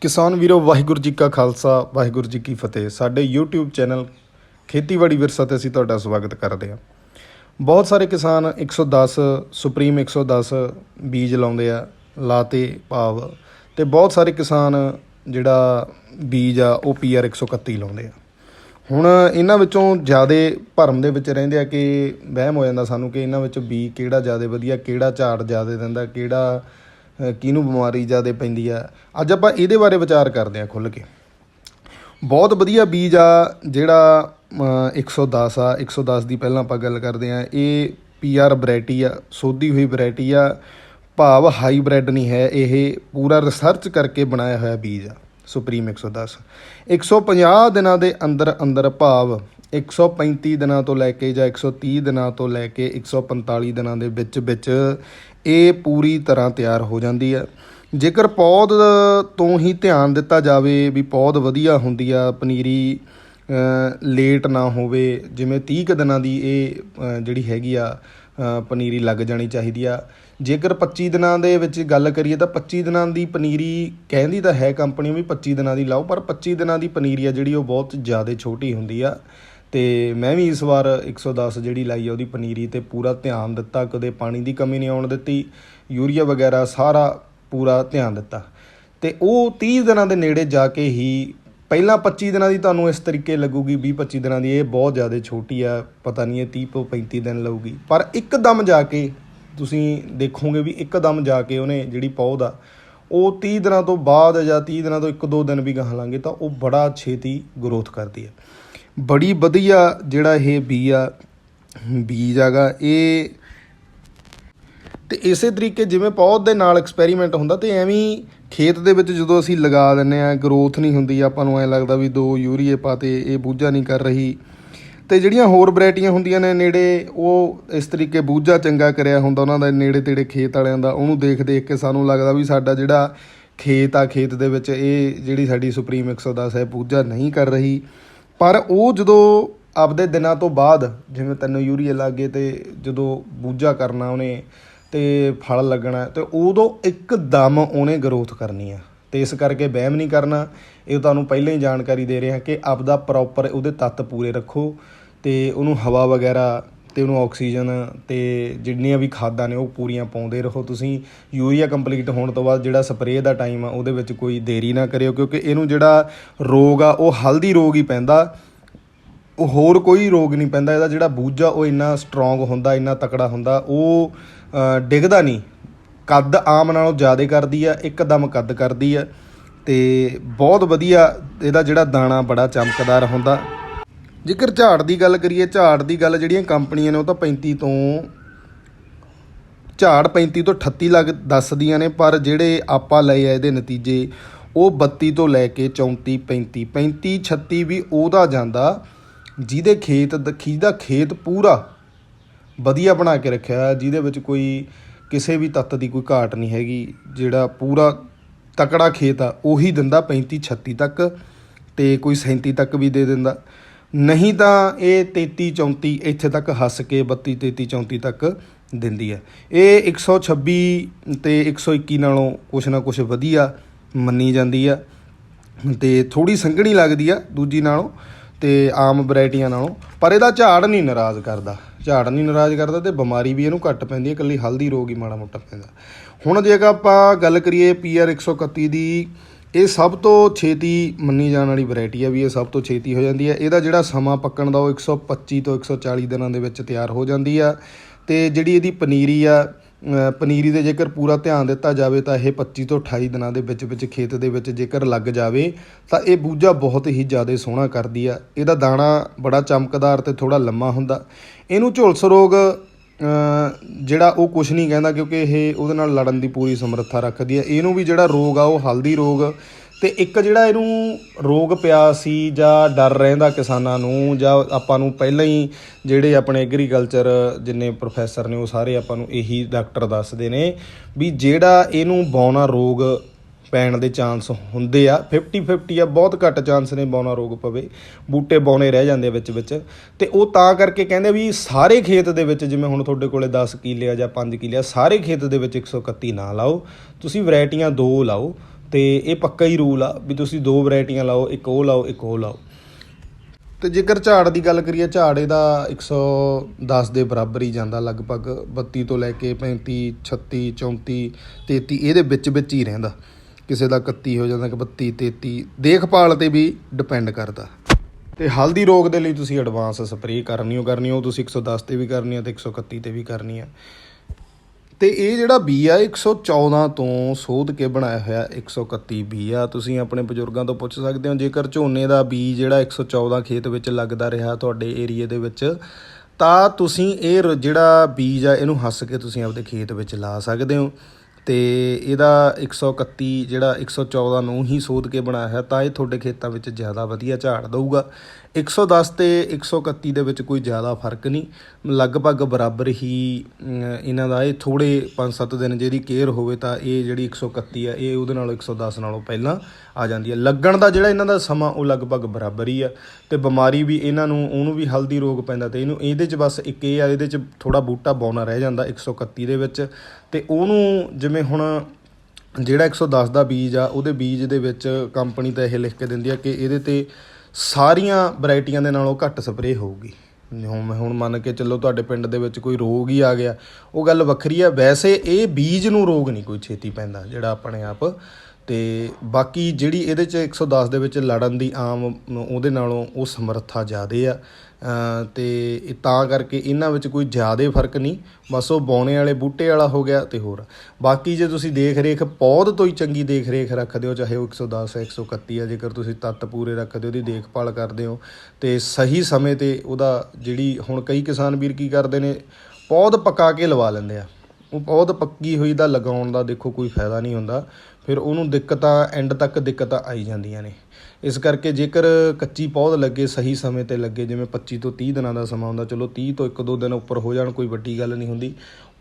ਕਿਸਾਨ ਵੀਰੋ, ਵਾਹਿਗੁਰੂ ਜੀ ਕਾ ਖਾਲਸਾ, ਵਾਹਿਗੁਰੂ ਜੀ ਕੀ ਫਤਿਹ। ਸਾਡੇ YouTube ਚੈਨਲ ਖੇਤੀਬਾੜੀ ਵਿਰਸਾ ਤੇ ਅਸੀਂ ਤੁਹਾਡਾ ਸਵਾਗਤ ਕਰਦੇ ਹਾਂ। ਬਹੁਤ ਸਾਰੇ ਕਿਸਾਨ 110 ਸੁਪਰੀਮ 110 ਬੀਜ ਲਾਉਂਦੇ ਆ, ਲਾਤੇ ਭਾਵ। ਤੇ ਬਹੁਤ ਸਾਰੇ ਕਿਸਾਨ ਜਿਹੜਾ ਬੀਜ ਆ, ਉਹ PR 131 ਲਾਉਂਦੇ ਆ। ਹੁਣ ਇਹਨਾਂ ਵਿੱਚੋਂ ਜ਼ਿਆਦਾ ਭਰਮ ਦੇ ਵਿੱਚ ਰਹਿੰਦੇ ਆ ਕਿ ਵਹਿਮ ਹੋ ਜਾਂਦਾ ਸਾਨੂੰ ਕਿ ਇਹਨਾਂ ਵਿੱਚੋਂ ਬੀ ਕਿਹੜਾ ਜ਼ਿਆਦਾ ਵਧੀਆ, ਕਿਹੜਾ ਝਾੜ ਜ਼ਿਆਦਾ ਦਿੰਦਾ, ਕਿਹੜਾ ਕਿਹਨੂੰ ਬਿਮਾਰੀ ਜ਼ਿਆਦਾ ਪੈਂਦੀ ਆ। ਅੱਜ ਆਪਾਂ ਇਹਦੇ ਬਾਰੇ ਵਿਚਾਰ ਕਰਦੇ ਆ ਖੁੱਲ ਕੇ। ਬਹੁਤ ਵਧੀਆ ਬੀਜ ਆ ਜਿਹੜਾ ਅਮ, 110 ਆ। 110 ਦੀ ਪਹਿਲਾਂ ਆਪਾਂ ਗੱਲ ਕਰਦੇ ਆ ਇਹ ਪੀਆਰ ਵੈਰਾਈਟੀ ਆ ਸੋਧੀ ਹੋਈ ਵੈਰਾਈਟੀ ਆ। ਭਾਵ ਹਾਈਬ੍ਰਿਡ ਨਹੀਂ ਹੈ। ਇਹ ਪੂਰਾ ਰਿਸਰਚ ਕਰਕੇ ਬਣਾਇਆ ਹੋਇਆ ਬੀਜ ਆ ਸੁਪਰੀਮ 110 150 ਦਿਨਾਂ ਦੇ ਅੰਦਰ ਅੰਦਰ ਭਾਵ 135 ਦਿਨਾਂ ਤੋਂ ਲੈ ਕੇ ਜਾਂ 130 ਦਿਨਾਂ ਤੋਂ ਲੈ ਕੇ 145 ਦਿਨਾਂ ਦੇ ਵਿੱਚ ਵਿੱਚ ਇਹ ਪੂਰੀ ਤਰ੍ਹਾਂ ਤਿਆਰ ਹੋ ਜਾਂਦੀ ਹੈ। ਜੇਕਰ ਪੌਦ ਤੋਂ ਹੀ ਧਿਆਨ ਦਿੱਤਾ ਜਾਵੇ ਵੀ ਪੌਦ ਵਧੀਆ ਹੁੰਦੀ ਆ, ਪਨੀਰੀ ਲੇਟ ਨਾ ਹੋਵੇ, ਜਿਵੇਂ 30 ਕੁ ਦਿਨਾਂ ਦੀ ਇਹ ਜਿਹੜੀ ਹੈਗੀ ਆ ਪਨੀਰੀ ਲੱਗ ਜਾਣੀ ਚਾਹੀਦੀ ਆ। ਜੇਕਰ 25 ਦਿਨਾਂ ਦੇ ਵਿੱਚ ਗੱਲ ਕਰੀਏ ਤਾਂ 25 ਦਿਨਾਂ ਦੀ ਪਨੀਰੀ ਕਹਿੰਦੀ ਤਾਂ ਹੈ ਕੰਪਨੀ ਵੀ 25 ਦਿਨਾਂ ਦੀ ਲਾਓ, ਪਰ 25 ਦਿਨਾਂ ਦੀ ਪਨੀਰੀ ਆ ਜਿਹੜੀ ਉਹ ਬਹੁਤ ਜ਼ਿਆਦਾ ਛੋਟੀ ਹੁੰਦੀ ਆ। ਤੇ ਮੈਂ ਵੀ ਇਸ ਵਾਰ 110 ਜਿਹੜੀ ਲਾਈ ਆ ਉਹਦੀ ਪਨੀਰੀ ਤੇ ਪੂਰਾ ਧਿਆਨ ਦਿੱਤਾ, ਕਦੇ ਪਾਣੀ ਦੀ ਕਮੀ ਨਹੀਂ ਆਉਣ ਦਿੱਤੀ, ਯੂਰੀਆ ਵਗੈਰਾ ਸਾਰਾ ਪੂਰਾ ਧਿਆਨ ਦਿੱਤਾ। ਤੇ ਉਹ 30 ਦਿਨਾਂ ਦੇ ਨੇੜੇ ਜਾ ਕੇ ਹੀ ਪਹਿਲਾਂ 25 ਦਿਨਾਂ ਦੀ ਤੁਹਾਨੂੰ ਇਸ ਤਰੀਕੇ ਲੱਗੂਗੀ 20 25 ਦਿਨਾਂ ਦੀ, ਇਹ ਬਹੁਤ ਜ਼ਿਆਦਾ ਛੋਟੀ ਆ, ਪਤਾ ਨਹੀਂ ਇਹ 30 ਤੋਂ 35 ਦਿਨ ਲਊਗੀ। ਪਰ ਇੱਕਦਮ ਜਾ ਕੇ ਤੁਸੀਂ ਦੇਖੋਗੇ ਵੀ ਇੱਕਦਮ ਜਾ ਕੇ ਉਹਨੇ ਜਿਹੜੀ ਪੌਦ ਆ, ਉਹ 30 ਦਿਨਾਂ ਤੋਂ ਬਾਅਦ ਜਾਂ 30 ਦਿਨਾਂ ਤੋਂ ਇੱਕ ਦੋ ਦਿਨ ਵੀ ਗਾਹ ਲਾਂਗੇ ਤਾਂ ਉਹ ਬੜਾ ਛੇਤੀ ਗਰੋਥ ਕਰਦੀ ਹੈ ਬੜੀ ਵਧੀਆ ਜਿਹੜਾ ਇਹ ਬੀ ਆ, ਬੀਜ ਹੈਗਾ, ਇਹ ਤੇ ਇਸੇ ਤਰੀਕੇ ਜਿਵੇਂ ਪੌਦ ਦੇ ਨਾਲ ਐਕਸਪੈਰੀਮੈਂਟ ਹੁੰਦਾ ਤੇ ਐਵੇਂ ਖੇਤ ਦੇ ਵਿੱਚ ਜਦੋਂ ਅਸੀਂ ਲਗਾ ਦਿੰਨੇ ਆ ਗਰੋਥ ਨਹੀਂ ਹੁੰਦੀ, ਆਪਾਂ ਨੂੰ ਐ ਲੱਗਦਾ ਵੀ ਦੋ ਯੂਰੀਏ ਪਾਤੇ ਇਹ ਬੂਝਾ ਨਹੀਂ ਕਰ ਰਹੀ। ਤੇ ਜਿਹੜੀਆਂ ਹੋਰ ਵੈਰਾਈਟੀਆਂ ਹੁੰਦੀਆਂ ਨੇ ਨੇੜੇ, ਉਹ ਇਸ ਤਰੀਕੇ ਬੂਝਾ ਚੰਗਾ ਕਰਿਆ ਹੁੰਦਾ ਉਹਨਾਂ ਦਾ, ਨੇੜੇ ਤੇੜੇ ਖੇਤ ਵਾਲਿਆਂ ਦਾ, ਉਹਨੂੰ ਦੇਖ ਦੇਖ ਕੇ ਸਾਨੂੰ ਲੱਗਦਾ ਵੀ ਸਾਡਾ ਜਿਹੜਾ ਖੇਤ ਆ, ਖੇਤ ਦੇ ਵਿੱਚ ਇਹ ਜਿਹੜੀ ਸਾਡੀ ਸੁਪਰੀਮ 110 ਹੈ, ਬੂਝਾ ਨਹੀਂ ਕਰ ਰਹੀ। ਪਰ ਉਹ ਜਦੋਂ ਆਪਦੇ ਦਿਨਾਂ ਤੋਂ ਬਾਅਦ, ਜਿਵੇਂ ਤੈਨੂੰ ਯੂਰੀਆ ਲੱਗੇ ਤੇ ਜਦੋਂ ਬੂਝਾ ਕਰਨਾ ਉਹਨੇ ਤੇ ਫਲ ਲੱਗਣਾ, ਤੇ ਉਦੋਂ ਇੱਕ ਦਮ ਉਹਨੇ ਗਰੋਥ ਕਰਨੀ ਆ। ਤੇ ਇਸ ਕਰਕੇ ਵਹਿਮ ਨਹੀਂ ਕਰਨਾ। ਇਹ ਤੁਹਾਨੂੰ ਪਹਿਲਾਂ ਹੀ ਜਾਣਕਾਰੀ ਦੇ ਰਿਹਾ ਕਿ ਆਪਦਾ ਪ੍ਰੋਪਰ ਉਹਦੇ ਤੱਤ ਪੂਰੇ ਰੱਖੋ ਤੇ ਉਹਨੂੰ ਹਵਾ ਵਗੈਰਾ ਤੇ ਉਹਨੂੰ ਆਕਸੀਜਨ ਤੇ ਜਿੰਨੀਆਂ ਵੀ ਖਾਦਾਂ ਨੇ ਉਹ ਪੂਰੀਆਂ ਪਾਉਂਦੇ ਰਹੋ। ਤੁਸੀਂ ਯੂਰੀਆ ਕੰਪਲੀਟ ਹੋਣ ਤੋਂ ਬਾਅਦ ਜਿਹੜਾ ਸਪਰੇਅ ਦਾ ਟਾਈਮ ਆ, ਉਹਦੇ ਵਿੱਚ ਕੋਈ ਦੇਰੀ ਨਾ ਕਰਿਓ, ਕਿਉਂਕਿ ਇਹਨੂੰ ਜਿਹੜਾ ਰੋਗ ਆ, ਉਹ ਹਲਦੀ ਰੋਗ ਹੀ ਪੈਂਦਾ। ਉਹ ਹੋਰ ਕੋਈ ਰੋਗ ਨਹੀਂ ਪੈਂਦਾ, ਇਹਦਾ ਜਿਹੜਾ ਬੂਝਾ, ਉਹ ਇੰਨਾ ਸਟਰੋਂਗ ਹੁੰਦਾ, ਇੰਨਾ ਤਕੜਾ ਹੁੰਦਾ, ਉਹ ਡਿੱਗਦਾ ਨਹੀਂ। ਕੱਦ ਆਮ ਨਾਲੋਂ ਜ਼ਿਆਦਾ ਕਰਦੀ ਆ, ਇੱਕਦਮ ਕੱਦ ਕਰਦੀ ਆ, ਤੇ ਬਹੁਤ ਵਧੀਆ ਇਹਦਾ ਜਿਹੜਾ ਦਾਣਾ ਬੜਾ ਚਮਕਦਾਰ ਹੁੰਦਾ। ਜੇਕਰ ਝਾੜ ਦੀ ਗੱਲ ਕਰੀਏ, ਝਾੜ ਦੀ ਗੱਲ ਜਿਹੜੀਆਂ ਕੰਪਨੀਆਂ ਨੇ ਉਹ ਤਾਂ 35 ਤੋਂ ਝਾੜ 35 ਤੋਂ 38 ਲੱਗ ਦੱਸਦੀਆਂ ਨੇ, ਪਰ ਜਿਹੜੇ ਆਪਾਂ ਲਏ ਆ ਇਹਦੇ ਨਤੀਜੇ, ਉਹ 32 ਤੋਂ ਲੈ ਕੇ 34 35 35 36 ਵੀ ਉਹਦਾ ਜਾਂਦਾ, ਜਿਹਦੇ ਖੇਤ ਜਿਹਦਾ ਖੇਤ ਪੂਰਾ ਵਧੀਆ ਬਣਾ ਕੇ ਰੱਖਿਆ ਜਿਹਦੇ ਵਿੱਚ ਕੋਈ ਕਿਸੇ ਵੀ ਤੱਤ ਦੀ ਕੋਈ ਘਾਟ ਨਹੀਂ ਹੈਗੀ, ਜਿਹੜਾ ਪੂਰਾ ਤਕੜਾ ਖੇਤ ਆ, ਉਹੀ ਦਿੰਦਾ 35 36 ਤੱਕ ਤੇ ਕੋਈ 37 ਤੱਕ ਵੀ ਦੇ ਦਿੰਦਾ। ਨਹੀਂ ਤਾਂ ਇਹ 33 34 ਇੱਥੇ ਤੱਕ ਹੱਸ ਕੇ 32 33 34 ਤੱਕ ਦਿੰਦੀ ਹੈ। ਇਹ 126 ਤੇ 121 ਨਾਲੋਂ ਕੁਛ ਨਾ ਕੁਛ ਵਧੀਆ ਮੰਨੀ ਜਾਂਦੀ ਆ ਤੇ ਥੋੜੀ ਸੰਘਣੀ ਲੱਗਦੀ ਆ ਦੂਜੀ ਨਾਲੋਂ ਤੇ ਆਮ ਵੈਰਾਈਟੀਆਂ ਨਾਲੋਂ, ਪਰ ਇਹਦਾ ਝਾੜ ਨਹੀਂ ਨਾਰਾਜ਼ ਕਰਦਾ। ਝਾੜ ਨਹੀਂ ਨਾਰਾਜ਼ ਕਰਦਾ ਤੇ ਬਿਮਾਰੀ ਵੀ ਇਹਨੂੰ ਘੱਟ ਪੈਂਦੀ ਹੈ, ਇਕੱਲੀ ਹਲਦੀ ਰੋਗ ਹੀ ਮਾੜਾ ਮੋਟਾ ਪੈਂਦਾ। ਹੁਣ ਜੇਕਰ ਆਪਾਂ ਗੱਲ ਕਰੀਏ ਪੀਆਰ 131 ਦੀ ਇਹ ਸਭ ਤੋਂ ਛੇਤੀ ਮੰਨੀ ਜਾਣ ਵਾਲੀ ਵੈਰਾਈਟੀ ਆ ਵੀ ਇਹ ਸਭ ਤੋਂ ਛੇਤੀ ਹੋ ਜਾਂਦੀ ਹੈ ਇਹਦਾ ਜਿਹੜਾ ਸਮਾਂ ਪੱਕਣ ਦਾ ਉਹ 125 ਤੋਂ 140 ਦਿਨਾਂ ਦੇ ਵਿੱਚ ਤਿਆਰ ਹੋ ਜਾਂਦੀ ਆ। ਤੇ ਜਿਹੜੀ ਇਹਦੀ ਪਨੀਰੀ ਆ ਪਨੀਰੀ ਦੇ ਜੇਕਰ ਪੂਰਾ ਧਿਆਨ ਦਿੱਤਾ ਜਾਵੇ ਤਾਂ ਇਹ 25 ਤੋਂ 28 ਦਿਨਾਂ ਦੇ ਵਿੱਚ ਵਿੱਚ ਖੇਤ ਦੇ ਵਿੱਚ ਜੇਕਰ ਲੱਗ ਜਾਵੇ ਤਾਂ ਇਹ ਬੂਝਾ ਬਹੁਤ ਹੀ ਜ਼ਿਆਦਾ ਸੋਹਣਾ ਕਰਦੀ ਆ। ਇਹਦਾ ਦਾਣਾ ਬੜਾ ਚਮਕਦਾਰ ਤੇ ਥੋੜਾ ਲੰਮਾ ਹੁੰਦਾ। ਇਹਨੂੰ ਝੁਲਸ ਰੋਗ ਜਿਹੜਾ ਉਹ ਕੁਝ ਨਹੀਂ ਕਹਿੰਦਾ ਕਿਉਂਕਿ ਇਹ ਉਹਦੇ ਨਾਲ ਲੜਨ ਦੀ ਪੂਰੀ ਸਮਰੱਥਾ ਰੱਖਦੀ ਹੈ। ਇਹਨੂੰ ਵੀ ਜਿਹੜਾ ਰੋਗ ਆ, ਉਹ ਹਲਦੀ ਰੋਗ। ਤੇ ਇੱਕ ਜਿਹੜਾ ਇਹਨੂੰ ਰੋਗ ਪਿਆ ਸੀ ਜਾਂ ਡਰ ਰਹਿੰਦਾ ਕਿਸਾਨਾਂ ਨੂੰ ਜਾਂ ਆਪਾਂ ਨੂੰ ਪਹਿਲਾਂ ਹੀ ਜਿਹੜੇ ਆਪਣੇ ਐਗਰੀਕਲਚਰ ਜਿੰਨੇ ਪ੍ਰੋਫੈਸਰ ਨੇ ਉਹ ਸਾਰੇ ਆਪਾਂ ਨੂੰ ਇਹੀ ਡਾਕਟਰ ਦੱਸਦੇ ਨੇ ਵੀ ਜਿਹੜਾ ਇਹਨੂੰ ਬੌਨਾ ਰੋਗ ਪੈਣ ਦੇ ਚਾਂਸ ਹੁੰਦੇ ਆ। 50 50 ਆ, ਬਹੁਤ ਘੱਟ ਚਾਂਸ ਨੇ ਬੌਨਾ ਰੋਗ ਪਵੇ, ਬੂਟੇ ਬੌਨੇ ਰਹਿ ਜਾਂਦੇ ਵਿੱਚ ਵਿੱਚ। ਤੇ ਉਹ ਤਾਂ ਕਰਕੇ ਕਹਿੰਦੇ ਵੀ ਸਾਰੇ ਖੇਤ ਦੇ ਵਿੱਚ ਜਿਵੇਂ ਹੁਣ ਤੁਹਾਡੇ ਕੋਲੇ 10 ਕਿੱਲੇ ਆ ਜਾਂ 5 ਕਿੱਲੇ ਆ, ਸਾਰੇ ਖੇਤ ਦੇ ਵਿੱਚ 131 ਨਾ ਲਾਓ। ਤੁਸੀਂ ਵੈਰਾਈਟੀਆਂ ਦੋ ਲਾਓ ਤੇ ਇਹ ਪੱਕਾ ਹੀ ਰੂਲ ਆ ਵੀ ਤੁਸੀਂ ਦੋ ਵੈਰਾਈਟੀਆਂ ਲਾਓ, ਇੱਕ ਉਹ ਲਾਓ, ਇੱਕ ਉਹ ਲਾਓ। ਤੇ ਜੇਕਰ ਝਾੜ ਦੀ ਗੱਲ ਕਰੀਏ, ਝਾੜ ਇਹਦਾ 110 ਦੇ ਬਰਾਬਰ ਹੀ ਜਾਂਦਾ ਲਗਭਗ। 32 ਤੋਂ ਲੈ ਕੇ 35 36 34 33 ਇਹਦੇ ਵਿੱਚ ਵਿੱਚ ਹੀ ਰਹਿੰਦਾ। ਕਿਸੇ ਦਾ 31 ਹੋ ਜਾਂਦਾ ਕਿ 32 33 ਦੇਖਭਾਲ ਤੇ ਵੀ ਡਿਪੈਂਡ ਕਰਦਾ। ਤੇ ਹਲਦੀ ਰੋਗ ਦੇ ਲਈ ਤੁਸੀਂ ਐਡਵਾਂਸ ਸਪਰੇਅ ਕਰਨੀ ਹੋ, ਕਰਨੀ ਉਹ ਤੁਸੀਂ 110 ਤੇ ਵੀ ਕਰਨੀ ਆ ਤੇ 131 ਤੇ ਵੀ ਕਰਨੀ ਆ। ਤੇ ਇਹ ਜਿਹੜਾ ਬੀ ਆ 114 ਤੋਂ ਸੋਧ ਕੇ ਬਣਾਇਆ ਹੋਇਆ 131 ਬੀ ਆ ਤੁਸੀਂ ਆਪਣੇ ਬਜ਼ੁਰਗਾਂ ਤੋਂ ਪੁੱਛ ਸਕਦੇ ਹੋ, ਜੇਕਰ ਝੋਨੇ ਦਾ ਬੀ ਜਿਹੜਾ 114 ਖੇਤ ਵਿੱਚ ਲੱਗਦਾ ਰਿਹਾ ਤੁਹਾਡੇ ਏਰੀਏ ਦੇ ਵਿੱਚ, ਤਾਂ ਤੁਸੀਂ ਇਹ ਰ- ਜਿਹੜਾ ਬੀਜ ਆ, ਇਹਨੂੰ ਹੱਸ ਕੇ ਤੁਸੀਂ ਆਪਦੇ ਖੇਤ ਵਿੱਚ ਲਾ ਸਕਦੇ ਹੋ। ਤੇ ਇਹਦਾ 131 ਜਿਹੜਾ 114 ਨੂੰ ਹੀ ਸੋਧ ਕੇ ਬਣਾਇਆ ਹੈ, ਤਾਂ ਇਹ ਤੁਹਾਡੇ ਖੇਤਾਂ ਵਿੱਚ ਜ਼ਿਆਦਾ ਵਧੀਆ ਝਾੜ ਦਊਗਾ। 110 ਤੇ 131 ਦੇ ਵਿੱਚ ਕੋਈ ਜ਼ਿਆਦਾ ਫ਼ਰਕ ਨਹੀਂ। ਲਗਭਗ ਬਰਾਬਰ ਹੀ ਇਹਨਾਂ ਦਾ ਇਹ ਥੋੜੇ 5-7 ਦਿਨ ਜਿਹਦੀ ਕੇਅਰ ਹੋਵੇ ਤਾਂ ਇਹ ਜਿਹੜੀ 131 ਆ, ਇਹ ਉਹਦੇ ਨਾਲੋਂ 110 ਨਾਲੋਂ ਪਹਿਲਾਂ ਆ ਜਾਂਦੀ ਹੈ ਲੱਗਣ ਦਾ ਜਿਹੜਾ ਇਹਨਾਂ ਦਾ ਸਮਾਂ, ਉਹ ਲਗਭਗ ਬਰਾਬਰ ਹੀ ਆ। ਤੇ ਬਿਮਾਰੀ ਵੀ ਇਹਨਾਂ ਨੂੰ, ਉਹਨੂੰ ਵੀ ਹਲਦੀ ਰੋਗ ਪੈਂਦਾ ਤੇ ਇਹਨੂੰ, ਇਹਦੇ 'ਚ ਬਸ ਇੱਕ ਇਹ ਆ, ਇਹਦੇ 'ਚ ਥੋੜਾ ਬੂਟਾ ਬੌਨਾ ਰਹਿ ਜਾਂਦਾ 131 ਦੇ ਵਿੱਚ। ਤੇ ਉਹਨੂੰ ਜਿਵੇਂ ਹੁਣ ਜਿਹੜਾ 110 ਦਾ ਬੀਜ ਆ, ਉਹਦੇ ਬੀਜ ਦੇ ਵਿੱਚ ਕੰਪਨੀ ਤਾਂ ਇਹ ਲਿਖ ਕੇ ਦਿੰਦੀ ਆ ਕਿ ਇਹਦੇ ਤੇ ਸਾਰੀਆਂ ਵੈਰਾਈਟੀਆਂ ਦੇ ਨਾਲੋਂ ਘੱਟ ਸਪਰੇਅ ਹੋਊਗੀ। ਹੁਣ ਹੁਣ ਮੰਨ ਕੇ ਚੱਲੋ ਤੁਹਾਡੇ ਪਿੰਡ ਦੇ ਵਿੱਚ ਕੋਈ ਰੋਗ ਹੀ ਆ ਗਿਆ। ਉਹ ਗੱਲ ਵੱਖਰੀ ਆ। ਵੈਸੇ ਇਹ ਬੀਜ ਨੂੰ ਰੋਗ ਨਹੀਂ ਕੋਈ ਛੇਤੀ ਪੈਂਦਾ, ਜਿਹੜਾ ਆਪਣੇ ਆਪ ਤੇ ਬਾਕੀ ਜਿਹੜੀ ਇਹਦੇ ਚ 110 ਦੇ ਵਿੱਚ ਲੜਨ ਦੀ ਆਮ ਉਹਦੇ ਨਾਲੋਂ ਉਹ ਸਮਰੱਥਾ ਜ਼ਿਆਦੇ ਆ। ਅਮ ਤੇ ਤਾਂ ਕਰਕੇ ਇਹਨਾਂ ਵਿੱਚ ਕੋਈ ਜ਼ਿਆਦੇ ਫ਼ਰਕ ਨਹੀਂ। ਬਸ ਉਹ ਬੌਣੇ ਵਾਲੇ ਬੂਟੇ ਵਾਲਾ ਹੋ ਗਿਆ ਤੇ ਹੋਰ। ਬਾਕੀ ਜੇ ਤੁਸੀਂ ਦੇਖ ਰੇਖ ਪੌਦ ਤੋਂ ਹੀ ਚੰਗੀ ਦੇਖ ਰੇਖ ਰੱਖਦੇ ਹੋ, ਚਾਹੇ ਉਹ 110 ਹੈ 131 ਹੈ ਜੇਕਰ ਤੁਸੀਂ ਤੱਤ ਪੂਰੇ ਰੱਖਦੇ ਹੋ, ਉਹਦੀ ਦੇਖਭਾਲ ਕਰਦੇ ਹੋ, ਤੇ ਸਹੀ ਸਮੇਂ ਤੇ ਉਹਦਾ ਜਿਹੜੀ ਹੁਣ ਕਈ ਕਿਸਾਨ ਵੀਰ ਕੀ ਕਰਦੇ ਨੇ ਪੌਦ ਪਕਾ ਕੇ ਲਵਾ ਲੈਂਦੇ ਆ। ਉਹ ਪੌਦ ਪੱਕੀ ਹੋਈ ਦਾ ਲਗਾਉਣ ਦਾ ਦੇਖੋ ਕੋਈ ਫਾਇਦਾ ਨਹੀਂ ਹੁੰਦਾ। ਫਿਰ ਉਹਨੂੰ ਦਿੱਕਤਾਂ ਐਂਡ ਤੱਕ ਦਿੱਕਤਾਂ ਆਈ ਜਾਂਦੀਆਂ ਨੇ। ਇਸ ਕਰਕੇ ਜੇਕਰ ਕੱਚੀ ਪੌਦ ਲੱਗੇ ਸਹੀ ਸਮੇਂ ਤੇ ਲੱਗੇ, ਜਿਵੇਂ 25 ਤੋਂ 30 ਦਿਨਾਂ ਦਾ ਸਮਾਂ ਹੁੰਦਾ, ਚਲੋ 30 ਤੋਂ 1-2 ਦਿਨ ਉੱਪਰ ਹੋ ਜਾਣ, ਕੋਈ ਵੱਡੀ ਗੱਲ ਨਹੀਂ ਹੁੰਦੀ,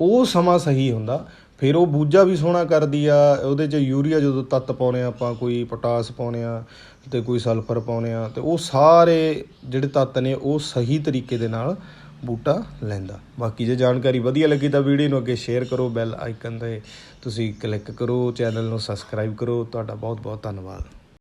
ਉਹ ਸਮਾਂ ਸਹੀ ਹੁੰਦਾ। ਫਿਰ ਉਹ ਬੂਝਾ ਵੀ ਸੋਹਣਾ ਕਰਦੀ ਆ, ਉਹਦੇ 'ਚ ਯੂਰੀਆ ਜਦੋਂ ਤੱਤ ਪਾਉਣੇ ਆ ਆਪਾਂ, ਕੋਈ ਪੋਟਾਸ ਪਾਉਣੇ ਆ ਤੇ ਕੋਈ ਸਲਫਰ ਪਾਉਣੇ ਆ, ਤੇ ਉਹ ਸਾਰੇ ਜਿਹੜੇ ਤੱਤ ਨੇ ਉਹ ਸਹੀ ਤਰੀਕੇ ਦੇ ਨਾਲ ਬੂਟਾ ਲੈਂਦਾ। ਬਾਕੀ ਜੇ ਜਾਣਕਾਰੀ ਵਧੀਆ ਲੱਗੀ ਤਾਂ ਵੀਡੀਓ ਨੂੰ ਅੱਗੇ ਸ਼ੇਅਰ ਕਰੋ ਬੈਲ ਆਈਕਨ ਤੇ ਤੁਸੀਂ ਕਲਿੱਕ ਕਰੋ ਚੈਨਲ ਨੂੰ ਸਬਸਕ੍ਰਾਈਬ ਕਰੋ। ਤੁਹਾਡਾ ਬਹੁਤ ਬਹੁਤ ਧੰਨਵਾਦ।